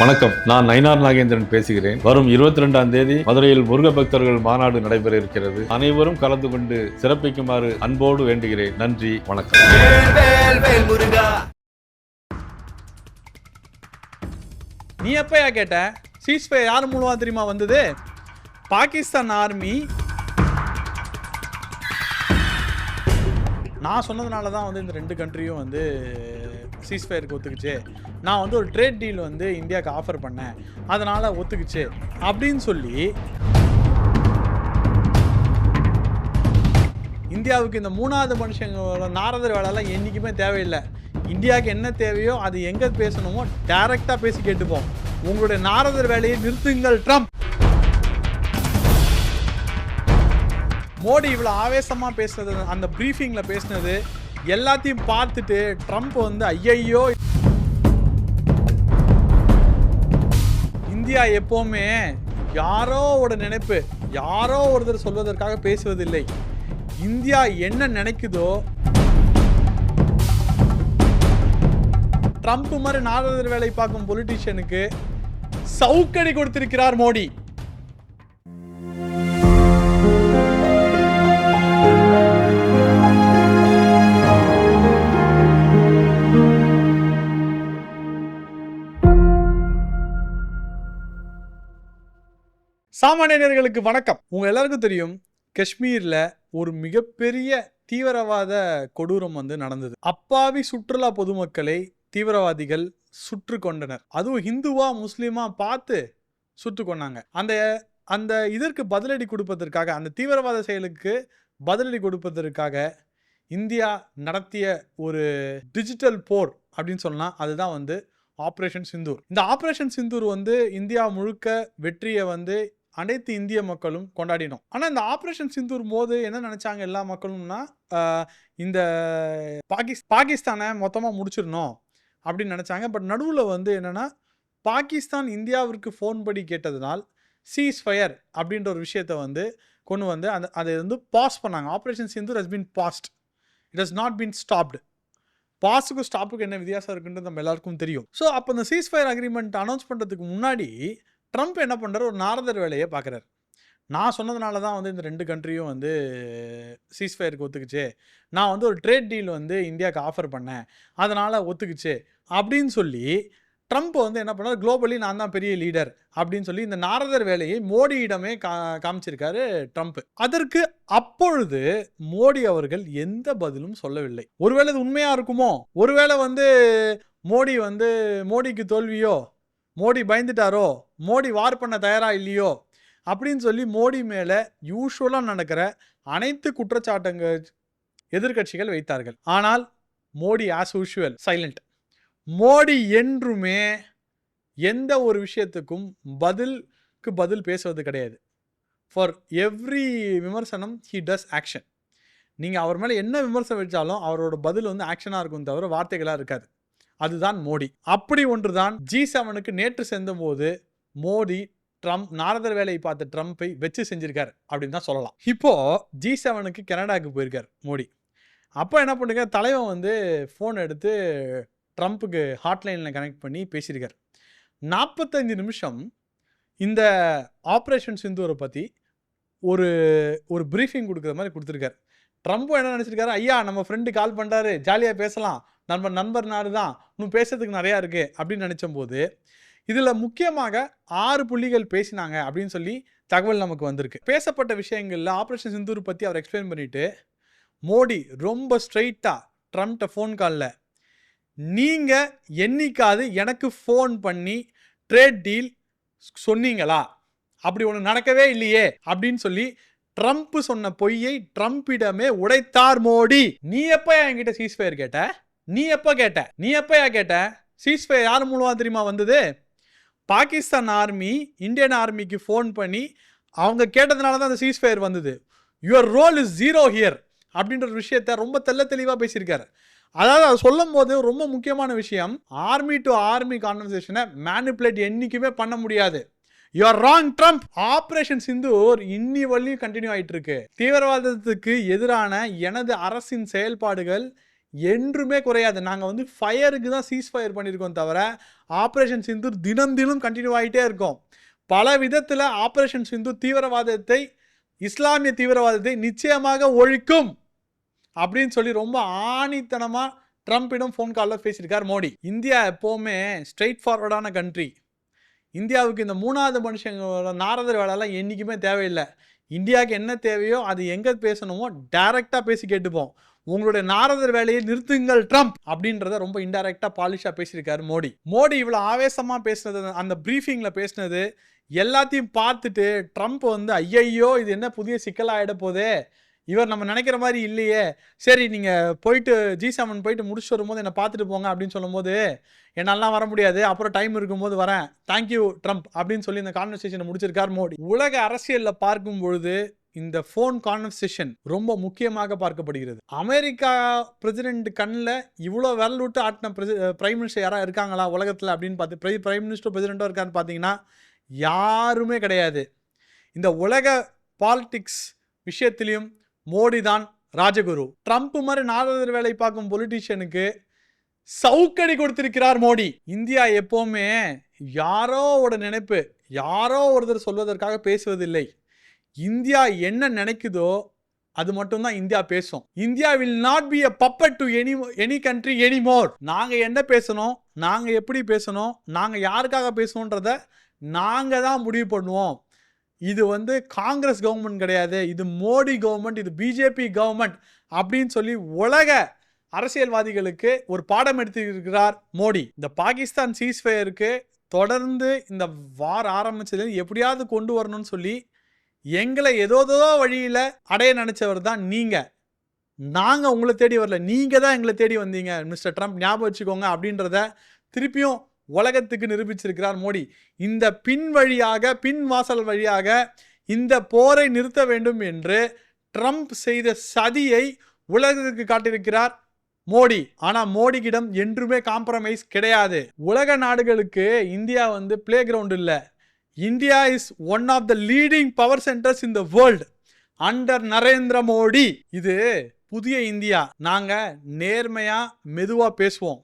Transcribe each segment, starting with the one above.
வணக்கம். நான் நயினார் நாகேந்திரன் பேசுகிறேன். வரும் இருபத்தி ரெண்டாம் தேதி மதுரையில் முருக பக்தர்கள் மாநாடு நடைபெற இருக்கிறது அனைவரும் கலந்து கொண்டு சிறப்பிக்குமாறு அன்போடு வேண்டுகிறேன். நன்றி வணக்கம். நீ எப்பயா கேட்ட? சீஸ்பே யார் மூலமா தெரியுமா வந்தது? பாகிஸ்தான் ஆர்மி நான் சொன்னதுனால தான் வந்து இந்த ரெண்டு கண்ட்ரியும் வந்து சீஸ்ஃபயருக்கு ஒத்துக்குச்சு. நான் வந்து ஒரு ட்ரேட் டீல் வந்து இந்தியாவுக்கு ஆஃபர் பண்ணேன். அதனால் ஒத்துக்குச்சு. அப்படின்னு சொல்லி இந்தியாவுக்கு இந்த மூணாவது மனுஷங்களோட நாரதர் வேலைலாம் என்றைக்குமே தேவையில்லை. இந்தியாவுக்கு என்ன தேவையோ அது எங்கே பேசணுமோ டைரெக்டாக பேசி கேட்டுப்போம். உங்களுடைய நாரதர் வேலையை நிறுத்துங்கள் ட்ரம்ப். மோடி இவ்வளோ ஆவேசமாக பேசுனது அந்த ப்ரீஃபிங்கில் பேசுனது எல்லாத்தையும் பார்த்துட்டு ட்ரம்ப் வந்து ஐயையோ இந்தியா எப்போவுமே யாரோவோட நினைப்பு யாரோ ஒருத்தர் சொல்வதற்காக பேசுவதில்லை. இந்தியா என்ன நினைக்குதோ ட்ரம்ப் மாதிரி நாரதர் வேலை பார்க்கும் பொலிட்டீஷியனுக்கு சவுக்கடி கொடுத்திருக்கிறார் மோடி. சாமானியர்களுக்கு வணக்கம். உங்க எல்லாருக்கும் தெரியும் காஷ்மீர்ல ஒரு மிகப்பெரிய தீவிரவாத கொடூரம் வந்து நடந்தது. அப்பாவி சுற்றுலா பொதுமக்களை தீவிரவாதிகள் சுற்று கொண்டனர். அதுவும் ஹிந்துவா முஸ்லீமா பார்த்து சுட்டு கொண்டாங்க அந்த அந்த இதற்கு பதிலடி கொடுப்பதற்காக அந்த தீவிரவாத செயலுக்கு பதிலடி கொடுப்பதற்காக இந்தியா நடத்திய ஒரு டிஜிட்டல் போர் அப்படின்னு சொல்லலாம். அதுதான் வந்து ஆப்ரேஷன் சிந்தூர் இந்த ஆப்ரேஷன் சிந்தூர் வந்து இந்தியா முழுக்க வெற்றியை வந்து அனைத்து இந்திய மக்களும் கொண்டாடினோம். ஆனால் இந்த ஆப்ரேஷன் சிந்தூர் போது என்ன நினச்சாங்க எல்லா மக்களும்னா இந்த பாகிஸ் பாகிஸ்தானை மொத்தமாக முடிச்சிடணும் அப்படின்னு நினச்சாங்க. பட் நடுவில் வந்து என்னென்னா பாகிஸ்தான் இந்தியாவிற்கு ஃபோன் படி கேட்டதுனால் சீஸ் ஃபயர் அப்படின்ற ஒரு விஷயத்தை வந்து கொண்டு வந்து அந்த அதை வந்து பாஸ் பண்ணாங்க. Operation Sindoor has been passed it has not been stopped பாஸுக்கும் ஸ்டாப்புக்கு என்ன வித்தியாசம் இருக்குன்றது நம்ம எல்லாருக்கும் தெரியும். ஸோ அப்போ இந்த சீஸ் ஃபயர் அக்ரிமெண்ட் அனௌன்ஸ் பண்ணுறதுக்கு முன்னாடி ட்ரம்ப் என்ன பண்ணுறாரு ஒரு நாரதர் வேலையை பார்க்குறாரு. நான் சொன்னதுனால தான் வந்து இந்த ரெண்டு கண்ட்ரியும் வந்து சீஸ்ஃபயருக்கு ஒத்துக்குச்சு. நான் வந்து ஒரு ட்ரேட் டீல் வந்து இந்தியாவுக்கு ஆஃபர் பண்ணேன். அதனால் ஒத்துக்குச்சு. அப்படின்னு சொல்லி ட்ரம்ப் வந்து என்ன பண்ணார்? குளோபலி நான் தான் பெரிய லீடர் அப்படின்னு சொல்லி இந்த நாரதர் வேலையை மோடியிடமே கா காமிச்சிருக்காரு ட்ரம்ப். அதற்கு அப்பொழுது மோடி அவர்கள் எந்த பதிலும் சொல்லவில்லை. ஒருவேளை இது உண்மையாக இருக்குமோ? ஒருவேளை வந்து மோடி வந்து மோடிக்கு தோல்வியோ? மோடி பயந்துட்டாரோ? மோடி வார் பண்ண தயாரா இல்லையோ? அப்படின்னு சொல்லி மோடி மேலே யூஸ்வலாக நடக்கிற அனைத்து குற்றச்சாட்டுங்க எதிர்க்கட்சிகள் வைத்தார்கள். ஆனால் Modi as usual silent Modi என்றுமே எந்த ஒரு விஷயத்துக்கும் பதிலுக்கு பதில் பேசுவது கிடையாது. ஃபார் எவ்ரி விமர்சனம் ஹி டஸ் ஆக்ஷன் நீங்கள் அவர் மேலே என்ன விமர்சனம் வச்சாலும் அவரோட பதில் வந்து ஆக்ஷனாக இருக்கும் தவிர வார்த்தைகளாக இருக்காது. அதுதான் மோடி. அப்படி ஒன்று தான் ஜி செவனுக்கு நேற்று சென்றபோது மோடி ட்ரம்ப் நாரதர் வேலையை பார்த்த ட்ரம்ப்பை வச்சு செஞ்சிருக்காரு அப்படின்னு தான் சொல்லலாம். இப்போ ஜி செவனுக்கு கனடாவுக்கு போயிருக்கார் மோடி. அப்போ என்ன பண்ணுங்க தலைவன் வந்து ஃபோன் எடுத்து ட்ரம்ப்புக்கு ஹாட்லைனில் கனெக்ட் பண்ணி பேசியிருக்கார். நாற்பத்தஞ்சு நிமிஷம் இந்த ஆப்ரேஷன் சிந்தூரை பற்றி ஒரு ஒரு ப்ரீஃபிங் கொடுக்குற மாதிரி கொடுத்துருக்காரு. ட்ரம்ப்பும் என்ன நினச்சிருக்காரு? ஐயா நம்ம ஃப்ரெண்டு கால் பண்ணுறாரு ஜாலியாக பேசலாம். நம்ம நண்பர் நாடு தான். இன்னும் பேசுறதுக்கு நிறையா இருக்குது அப்படின்னு நினச்சம்போது இதில் முக்கியமாக ஆறு புள்ளிகள் பேசினாங்க அப்படின்னு சொல்லி தகவல் நமக்கு வந்திருக்கு. பேசப்பட்ட விஷயங்களில் ஆப்ரேஷன் சிந்தூர் பற்றி அவர் எக்ஸ்பிளைன் பண்ணிவிட்டு மோடி ரொம்ப ஸ்ட்ரைட்டாக ட்ரம்ப்ட ஃபோன் காலில் நீங்கள் என்னைக்காவது எனக்கு ஃபோன் பண்ணி ட்ரேட் டீல் சொன்னீங்களா? அப்படி ஒன்று நடக்கவே இல்லையே. அப்படின்னு சொல்லி ட்ரம்ப் சொன்ன பொய்யை ட்ரம்ப்பிடமே உடைத்தார் மோடி. நீ எப்போ என்கிட்ட சீஸ்ஃபயர் கேட்ட? நீ எப்போ கேட்ட? நீ எப்போயா கேட்ட? சீஸ்ஃபயர் யார் மூலமாக தெரியுமா வந்தது? பாகிஸ்தான் ஆர்மி இந்தியன் ஆர்மிக்கு ஃபோன் பண்ணி அவங்க கேட்டதுனால தான் அந்த சீஸ்ஃபயர் வந்தது. Your role is zero here அப்படின்ற ஒரு விஷயத்த ரொம்ப தெல்ல தெளிவாக பேசியிருக்காரு. அதாவது அதை சொல்லும் போது ரொம்ப முக்கியமான விஷயம் ஆர்மி டு ஆர்மி கான்வர்சேஷனை மேனிப்புலேட் என்றைக்குமே பண்ண முடியாது. Your wrong Trump operation Sindoor இன்னி வழியும் கண்டினியூ ஆகிட்டு இருக்கு தீவிரவாதத்துக்கு எதிரான எனது அரசின் செயல்பாடுகள் என்றுமே குறையாது. நாங்கள் வந்து ஃபயருக்கு தான் சீஸ் ஃபயர் பண்ணியிருக்கோம் தவிர ஆப்ரேஷன் சிந்து தினம் தினம் கண்டினியூ ஆகிட்டே இருக்கும். பல விதத்தில் ஆப்ரேஷன் சிந்து தீவிரவாதத்தை இஸ்லாமிய தீவிரவாதத்தை நிச்சயமாக ஒழிக்கும் அப்படின்னு சொல்லி ரொம்ப ஆணித்தனமாக ட்ரம்ப்பிடம் ஃபோன் காலில் பேசியிருக்கார் மோடி. இந்தியா எப்போவுமே ஸ்ட்ரெயிட் ஃபார்வர்டான கண்ட்ரி இந்தியாவுக்கு இந்த மூணாவது மனுஷங்களோட நாரதர் வேலைலாம் என்றைக்குமே தேவையில்லை. இந்தியாவுக்கு என்ன தேவையோ அது எங்கே பேசணுமோ டைரெக்டாக பேசி கேட்டுப்போம். உங்களுடைய நாரதர் வேலையை நிறுத்துங்கள் ட்ரம்ப் அப்படின்றத ரொம்ப இன்டைரக்டாக பாலிஷாக பேசியிருக்காரு மோடி. மோடி இவ்வளோ ஆவேசமா பேசினது அந்த ப்ரீஃபிங்கில் பேசினது எல்லாத்தையும் பார்த்துட்டு ட்ரம்ப் வந்து ஐயையோ இது என்ன புதிய சிக்கலாகிட போதே? இவர் நம்ம நினைக்கிற மாதிரி இல்லையே. சரி நீங்கள் போயிட்டு ஜி செவன் போயிட்டு முடிச்சு வரும்போது என்னை பார்த்துட்டு போங்க அப்படின்னு சொல்லும்போது என்னாலாம் வர முடியாது. அப்புறம் டைம் இருக்கும்போது வரேன். தேங்க்யூ ட்ரம்ப் அப்படின்னு சொல்லி இந்த கான்வர்சேஷனை முடிச்சிருக்கார் மோடி. உலக அரசியலில் பார்க்கும் பொழுது இந்த ஃபோன் கான்வர்சேஷன் ரொம்ப முக்கியமாக பார்க்கப்படுகிறது. அமெரிக்கா பிரசிடென்ட் கண்ணில் இவ்வளோ விரல் விட்டு ஆட்டின பிரைம் மினிஸ்டர் யாராக இருக்காங்களா உலகத்தில் அப்படின்னு பார்த்து பிரைம் மினிஸ்டர் பிரசிடெண்ட்டோ இருக்கான்னு பார்த்தீங்கன்னா யாருமே கிடையாது. இந்த உலக பாலிடிக்ஸ் விஷயத்திலையும் மோடி தான் ராஜகுரு. ட்ரம்ப் மாதிரி நாரதர் வேலை பார்க்கும் பொலிட்டீஷியனுக்கு சவுக்கடி கொடுத்திருக்கிறார் மோடி. இந்தியா எப்போவுமே யாரோட நினைப்பு யாரோ ஒருத்தர் சொல்வதற்காக பேசுவதில்லை. இந்தியா என்ன நினைக்குதோ அது மட்டும்தான் இந்தியா பேசும். India will not be a puppet to any any country any more நாங்கள் என்ன பேசணும்? நாங்கள் எப்படி பேசணும்? நாங்கள் யாருக்காக பேசணுன்றத நாங்கள் தான் முடிவு பண்ணுவோம். இது வந்து காங்கிரஸ் கவர்மெண்ட் கிடையாது. இது மோடி கவர்மெண்ட் இது பிஜேபி கவர்மெண்ட் அப்படின்னு சொல்லி உலக அரசியல்வாதிகளுக்கு ஒரு பாடம் எடுத்திருக்கிறார் மோடி. இந்த பாகிஸ்தான் சீஸ்ஃபயருக்கு தொடர்ந்து இந்த வார் ஆரம்பிச்சது எப்படியாவது கொண்டு வரணும்னு சொல்லி எங்களை ஏதோதோ வழியில் அடைய நினச்சவர் தான் நீங்கள் நாங்கள் உங்களை தேடி வரல. நீங்கள் தான் எங்களை தேடி வந்தீங்க மிஸ்டர் ட்ரம்ப். ஞாபகம் வச்சுக்கோங்க அப்படின்றத திருப்பியும் உலகத்துக்கு நிரூபிச்சிருக்கிறார் மோடி. இந்த பின் வழியாக பின் வாசல் வழியாக இந்த போரை நிறுத்த வேண்டும் என்று ட்ரம்ப் செய்த சதியை உலகத்துக்கு காட்டியிருக்கிறார் மோடி. ஆனால் மோடிக்கிடம் என்றுமே காம்ப்ரமைஸ் கிடையாது. உலக நாடுகளுக்கு இந்தியா வந்து பிளே கிரவுண்ட் இல்லை. India is one of the leading power centres in the world under Narendra Modi இது புதிய இந்தியா. நாங்கள் நேர்மையாக மெதுவாக பேசுவோம்.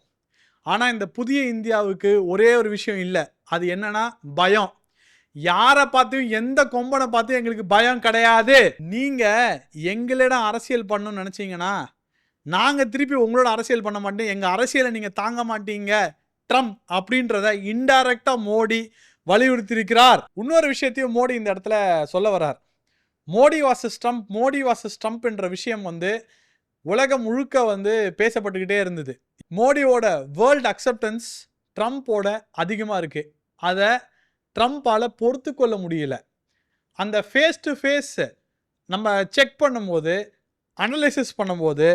ஆனால் இந்த புதிய இந்தியாவுக்கு ஒரே ஒரு விஷயம் இல்லை. அது என்னன்னா பயம். யாரை பார்த்தும் எந்த கொம்பனை பார்த்தும் எங்களுக்கு பயம் கிடையாது. நீங்கள் எங்களிடம் அரசியல் பண்ணணும்னு நினச்சிங்கன்னா நாங்கள் திருப்பி உங்களோட அரசியல் பண்ண மாட்டோம். எங்கள் அரசியலை நீங்கள் தாங்க மாட்டீங்க. ட்ரம்ப் அப்படின்றத இன்டைரக்டாக மோடி வலியுறுத்தியிருக்கிறார். இன்னொரு விஷயத்தையும் மோடி இந்த இடத்துல சொல்ல வர்றார். Modi versus Trump Modi versus Trump என்ற விஷயம் வந்து உலகம் முழுக்க வந்து பேசப்பட்டுக்கிட்டே இருந்தது. மோடியோட வேர்ல்டு அக்செப்டன்ஸ் ட்ரம்ப்போட அதிகமாக இருக்குது அதை ட்ரம்ப்பால் பொறுத்து கொள்ள முடியல. அந்த ஃபேஸ் டு ஃபேஸ் நம்ம செக் பண்ணும்போது அனலைசிஸ் பண்ணும்போது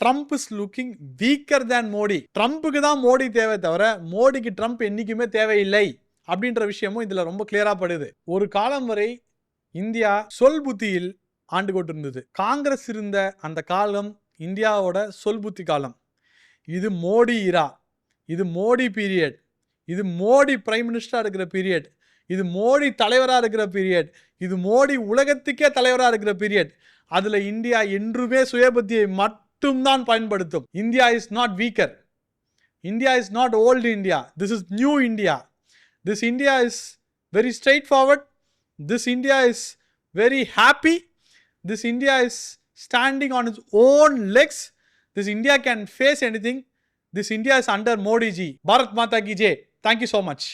Trump is looking weaker than Modi. ட்ரம்ப்புக்கு தான் மோடி தேவை தவிர மோடிக்கு ட்ரம்ப் என்றைக்குமே தேவையில்லை. அப்படின்ற விஷயமும் இதில் ரொம்ப கிளியராக படுது. ஒரு காலம் வரை இந்தியா சொல் புத்தியில் ஆண்டு கொண்டிருந்தது. காங்கிரஸ் இருந்த அந்த காலம் இந்தியாவோட சொல் புத்தி காலம். இது மோடி இரா இது மோடி பீரியட் இது மோடி பிரைம் மினிஸ்டராக இருக்கிற பீரியட் இது மோடி தலைவராக இருக்கிற பீரியட் இது மோடி உலகத்துக்கே தலைவராக இருக்கிற பீரியட் அதில் இந்தியா என்றுமே சுயபுத்தியை மட்டும்தான் பயன்படுத்தும். India is not weaker India is not old India this is new India This India is very straightforward. This India is very happy. This India is standing on its own legs. This India can face anything. This India is under Modi ji. Bharat Mata ki jay. Thank you so much.